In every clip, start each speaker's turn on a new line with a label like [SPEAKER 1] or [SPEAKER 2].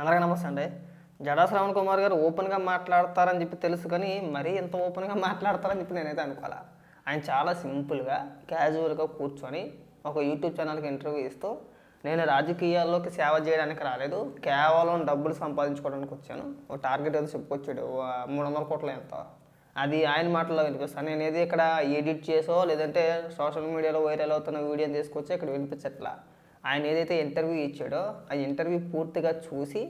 [SPEAKER 1] అందరికీ నమస్తే అండి. జడా శ్రవణ్ కుమార్ గారు ఓపెన్గా మాట్లాడతారని చెప్పి తెలుసు కానీ మరీ ఇంత ఓపెన్గా మాట్లాడతారని చెప్పి నేనైతే అనుకోవాలా. ఆయన చాలా సింపుల్గా క్యాజువల్గా కూర్చొని ఒక యూట్యూబ్ ఛానల్కి ఇంటర్వ్యూ ఇస్తూ నేను రాజకీయాల్లోకి సేవ చేయడానికి రాలేదు. కేవలం డబ్బులు సంపాదించుకోవడానికి వచ్చాను. ఒక టార్గెట్ ఏదో చెప్పుకొచ్చాడు. మూడు వందల కోట్ల ఎంత? అది ఆయన మాటల్లో వినిపిస్తాను నేను ఏది ఇక్కడ ఎడిట్ చేసో లేదంటే సోషల్ మీడియాలో వైరల్ అవుతున్న వీడియోని తీసుకొచ్చి ఇక్కడ వినిపించట్లా. ఆయన ఏదైతే ఇంటర్వ్యూ ఇచ్చాడో ఆ ఇంటర్వ్యూ పూర్తిగా చూసి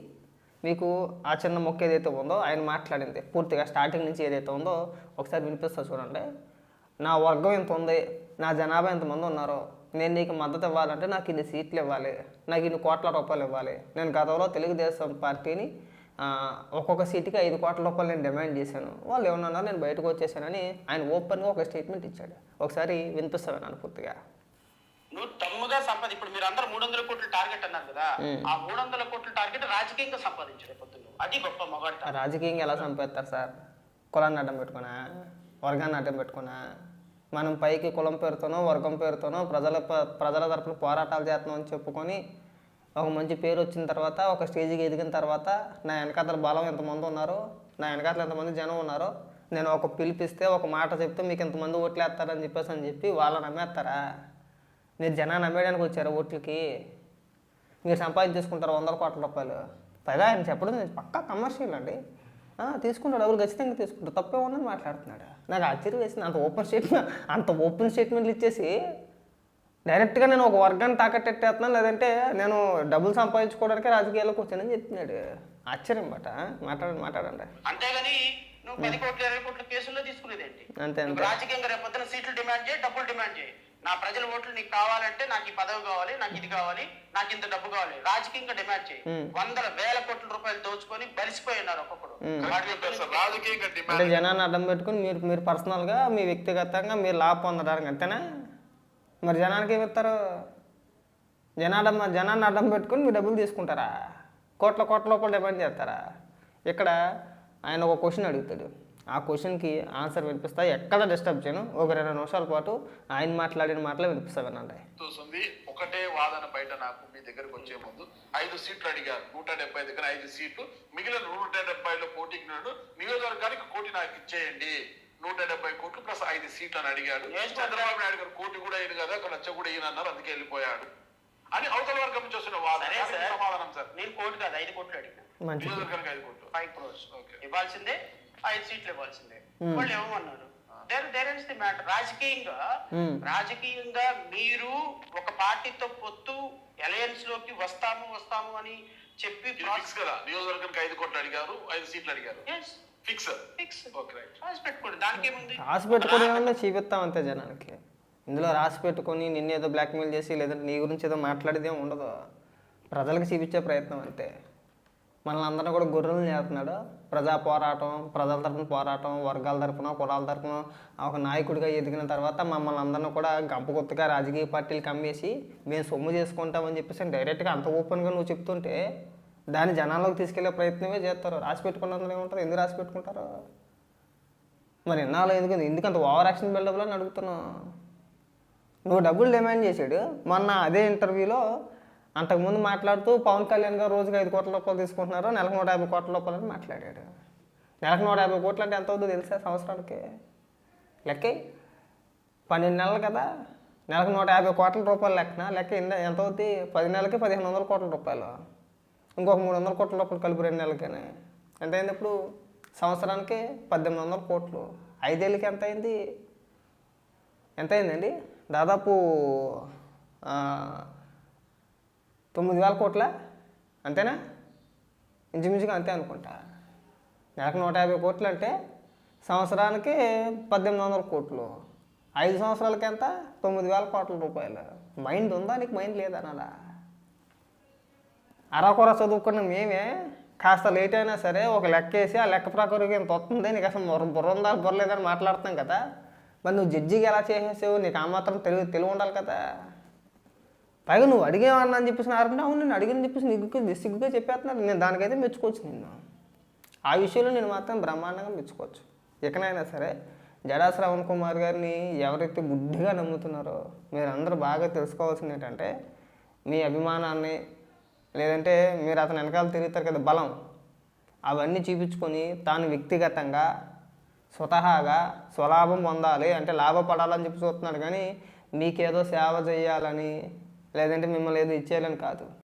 [SPEAKER 1] మీకు ఆ చిన్న మొక్క ఏదైతే ఉందో ఆయన మాట్లాడింది. పూర్తిగా స్టార్టింగ్ నుంచి ఏదైతే ఉందో ఒకసారి వినిపిస్తా చూడండి. నా వర్గం ఎంత ఉంది? నా జనాభా ఎంతమంది ఉన్నారో? నేను నీకు మద్దతు ఇవ్వాలంటే నాకు ఇన్ని సీట్లు ఇవ్వాలి. నాకు ఇన్ని కోట్ల రూపాయలు ఇవ్వాలి. నేను గతంలో తెలుగుదేశం పార్టీని ఒక్కొక్క సీటుకి ఐదు కోట్ల రూపాయలు నేను డిమాండ్ చేశాను. వాళ్ళు ఏమన్నా నేను బయటకు వచ్చేసానని ఆయన ఓపెన్గా ఒక స్టేట్మెంట్ ఇచ్చాడు. ఒకసారి వినిపిస్తాను నన్ను పూర్తిగా?
[SPEAKER 2] నువ్వు తమ్ముగా సంపాది ఇప్పుడు మీరు అందరూ మూడు వందల కోట్ల టార్గెట్ అన్నారు కదా ఆ మూడు వందల కోట్ల టార్గెట్ రాజకీయంగా సంపాదించాడు పొద్దున్న అది గొప్ప మొగాడు
[SPEAKER 1] రాజకీయంగా ఎలా చంపేస్తారు సార్? కులాన్ని అడ్డం పెట్టుకున్నా వర్గాన్ని అడ్డం పెట్టుకున్నా మనం పైకి కులం పేరుతోనో వర్గం పేరుతోనో ప్రజల ప్రజల తరపున పోరాటాలు చేస్తున్నాం అని చెప్పుకొని ఒక మంచి పేరు వచ్చిన తర్వాత ఒక స్టేజ్కి ఎదిగిన తర్వాత నా వెనకాతల బలం ఎంతమంది ఉన్నారో నా వెనకాతల ఎంతమంది జనం ఉన్నారో నేను ఒక పిలిపిస్తే ఒక మాట చెప్తే మీకు ఎంతమంది ఓట్లు వేస్తారని చెప్పేసి అని చెప్పి వాళ్ళని నమ్మేస్తారా? మీరు జనాన్ని నమ్మేయడానికి వచ్చారు ఓట్లకి. మీరు సంపాదించేసుకుంటారు వందల కోట్ల రూపాయలు. పైగా ఆయన చెప్పడం పక్కా కమర్షియల్ అండి. తీసుకుంటాడు డబ్బులు ఖచ్చితంగా తీసుకుంటాడు తప్పే ఉందని మాట్లాడుతున్నాడు. నాకు ఆశ్చర్యం వేసింది అంత ఓపెన్ స్టేట్మెంట్ అంత ఓపెన్ స్టేట్మెంట్లు ఇచ్చేసి డైరెక్ట్గా నేను ఒక వర్గాన్ని తాకట్టెట్టేస్తున్నాను లేదంటే నేను డబ్బులు సంపాదించుకోవడానికి రాజకీయాల్లోకి వచ్చానని చెప్తున్నాడు. ఆశ్చర్యం బట మాట్లాడండి మాట్లాడండి.
[SPEAKER 2] అంతేగాని నువ్వు పది కోట్ల ఇరవై కోట్ల కేసుల్లో తీసుకునేది ఏంటి
[SPEAKER 1] అంతే.
[SPEAKER 2] రాజకీయంగా రేపు సీట్లు డిమాండ్ చేయి డబ్బులు డిమాండ్ చేయి. నా ప్రజల ఓట్లు నీకు కావాలంటే నాకు ఈ పదవి కావాలి నాకు ఇది కావాలి నాకు ఇంత డబ్బు కావాలి. రాజకీయంగా డిమాండ్ చేయి. వందల వేల కోట్ల రూపాయలు దోచుకొని బలిసిపోయి ఉన్నారు ఒక్కొక్కడు
[SPEAKER 1] అంటే జనాన్ని అడ్డం పెట్టుకుని మీరు మీరు పర్సనల్గా మీ వ్యక్తిగతంగా మీరు లాభ పొందడానికి అంతేనా? మరి జనానికి ఏమి ఇస్తారు జనాడం జనాన్ని అడ్డం పెట్టుకుని మీరు డబ్బులు తీసుకుంటారా? కోట్ల కోట్ల రూపాయలు డిమాండ్ చేస్తారా? ఇక్కడ ఆయన ఒక క్వశ్చన్ అడుగుతాడు. ఆ క్వశ్చన్కి ఆన్సర్ వినిపిస్తా. ఎక్కడ డిస్టర్బ్ చేయను. ఒక రెండు నిమిషాల పాటు ఆయన మాట్లాడిన మాటలే వినిపిస్తా వినండి
[SPEAKER 3] చూస్తుంది ఒకటే వాదన బయట నాకు మీ దగ్గరకు వచ్చే ముందు ఐదు సీట్లు అడిగారు నూట డెబ్బై దగ్గర ఐదు సీట్లు. మిగిలిన నూట డెబ్బైలో పోటీకి నాడు నియోజకవర్గానికి కోటి నాకు ఇచ్చేయండి. నూట డెబ్బై కోట్లు ప్లస్ ఐదు సీట్లు అని అడిగాడు చంద్రబాబు నాయుడు గారు కోటి కూడా అయ్యింది కదా అక్కడ లచ్చ కూడా అయ్యింది అన్నారు అందుకే వెళ్ళిపోయాడు. అని అవతల వర్గం నుంచి వస్తున్న వాదన.
[SPEAKER 2] సరే
[SPEAKER 3] దానికి
[SPEAKER 2] సార్.
[SPEAKER 3] సమాధానం సార్.
[SPEAKER 2] నేను కోటి కాదు ఐదు కోట్లు అడిగిన.
[SPEAKER 1] మంచిది.
[SPEAKER 3] నియోజకవర్గానికి ఐదు కోట్లు
[SPEAKER 2] ఫైవ్ క్రోర్స్.
[SPEAKER 3] ఓకే.
[SPEAKER 2] ఇవ్వాల్సిందే ఐదు సీట్లు ఇవ్వాల్సిందే. వాళ్ళు ఏమన్నారు? There there is the matter రాజకీయంగా. రాజకీయంగా మీరు ఒక పార్టీతో పొత్తు అలయన్స్లోకి వస్తాము వస్తాము అని చెప్పి
[SPEAKER 3] ఫిక్స్ కదా? నియోజకవర్గానికి ఐదు కోట్లు అడిగారు ఐదు సీట్లు అడిగారు. Fix
[SPEAKER 2] fix
[SPEAKER 3] okay right.
[SPEAKER 2] రాసి పెట్టుకోండి. దానికి ఏముంది
[SPEAKER 1] రాసి పెట్టుకుని ఏమన్నా చూపిస్తాం అంతే జనానికి. ఇందులో రాసి పెట్టుకొని నిన్ను ఏదో బ్లాక్మెయిల్ చేసి లేదంటే నీ గురించి ఏదో మాట్లాడేది ఏమి ఉండదు. ప్రజలకు చూపించే ప్రయత్నం అంతే. మనల్ని అందరినీ కూడా గొర్రెలను చేస్తున్నాడు. ప్రజా పోరాటం ప్రజల తరపున పోరాటం వర్గాల తరపున కులాల తరపున ఒక నాయకుడిగా ఎదిగిన తర్వాత మమ్మల్ని అందరినీ కూడా గంపగుత్తగా రాజకీయ పార్టీలు కమ్మేసి మేము సొమ్ము చేసుకుంటామని చెప్పేసి డైరెక్ట్గా అంత ఓపెన్గా నువ్వు చెప్తుంటే దాన్ని జనాల్లోకి తీసుకెళ్ళే ప్రయత్నమే చేస్తారు. రాసి పెట్టుకున్నందులో ఏమంటారు ఎందుకు రాసి పెట్టుకుంటారు? మరి ఎన్నాళ్ళు ఎందుకు ఎందుకు అంత ఓవర్ యాక్షన్ బిల్డప్లో అని అడుగుతున్నావు? నువ్వు డబ్బులు డిమాండ్ చేశాడు. మొన్న అదే ఇంటర్వ్యూలో అంతకుముందు మాట్లాడుతూ పవన్ కళ్యాణ్ గారు రోజుకి ఐదు కోట్ల రూపాయలు తీసుకుంటున్నారు నెలకు నూట యాభై కోట్ల రూపాయలు అని మాట్లాడాడు. నెలకు నూట యాభై కోట్లు అంటే ఎంత అవుతుందో తెలుసా సంవత్సరానికి? లెక్క? పన్నెండు నెలలు కదా. నెలకు నూట యాభై కోట్ల రూపాయలు లెక్కన లెక్క ఎంత అవుతుంది పది నెలలకి పదిహేను వందల కోట్ల రూపాయలు. ఇంకొక మూడు వందల కోట్ల రూపాయలు కలిపి రెండు నెలలకేనే. ఎంత అయింది ఇప్పుడు? సంవత్సరానికి పద్దెనిమిది వందల కోట్లు. ఐదేళ్ళకి ఎంత అయింది? ఎంత అయిందండి దాదాపు తొమ్మిది వేల కోట్ల? అంతేనా? ఇంచుమించుగా అంతే అనుకుంటా. నెలకు నూట యాభై కోట్లు అంటే సంవత్సరానికి పద్దెనిమిది వందల కోట్లు. ఐదు సంవత్సరాలకి ఎంత? తొమ్మిది వేల కోట్ల రూపాయలు. మైండ్ ఉందా నీకు? మైండ్ లేదా లేదనాలా అరకొర చదువుకున్న మేమే కాస్త లేట్ అయినా సరే ఒక లెక్క వేసి ఆ లెక్క ప్రకారం ఇంత వస్తుంది నీకు? అసలు బుర్ర బుర్ర ఉందా? బుర్రలేదని మాట్లాడుతున్నాం మాట్లాడుతాం కదా. మరి నువ్వు జడ్జికి ఎలా చేసేసావు? నీకు ఆ మాత్రం తెలివి తెలివి ఉండాలి కదా. పైగా నువ్వు అడిగేవన్నా అని చెప్పేసి నారంటే అవును నేను అడిగిన చెప్పేసి నిగ్గు సిగ్గుగా చెప్పేస్తున్నారు. నేను దానికైతే మెచ్చుకోవచ్చు నిన్ను. ఆ విషయంలో నేను మాత్రం బ్రహ్మాండంగా మెచ్చుకోవచ్చు. ఇకనైనా సరే జడా శ్రవణ్ కుమార్ గారిని ఎవరైతే గుడ్డిగా నమ్ముతున్నారో మీరందరూ బాగా తెలుసుకోవాల్సింది ఏంటంటే మీ అభిమానాన్ని లేదంటే మీరు అతని వెనకాల తిరుగుతారు కదా బలం. అవన్నీ చూపించుకొని తాను వ్యక్తిగతంగా స్వతహాగా స్వలాభం పొందాలి అంటే లాభపడాలని చెప్పి చూస్తున్నాడు. కానీ మీకేదో సేవ చేయాలని లేదంటే మిమ్మల్ని ఏదో ఇచ్చేయాలని కాదు.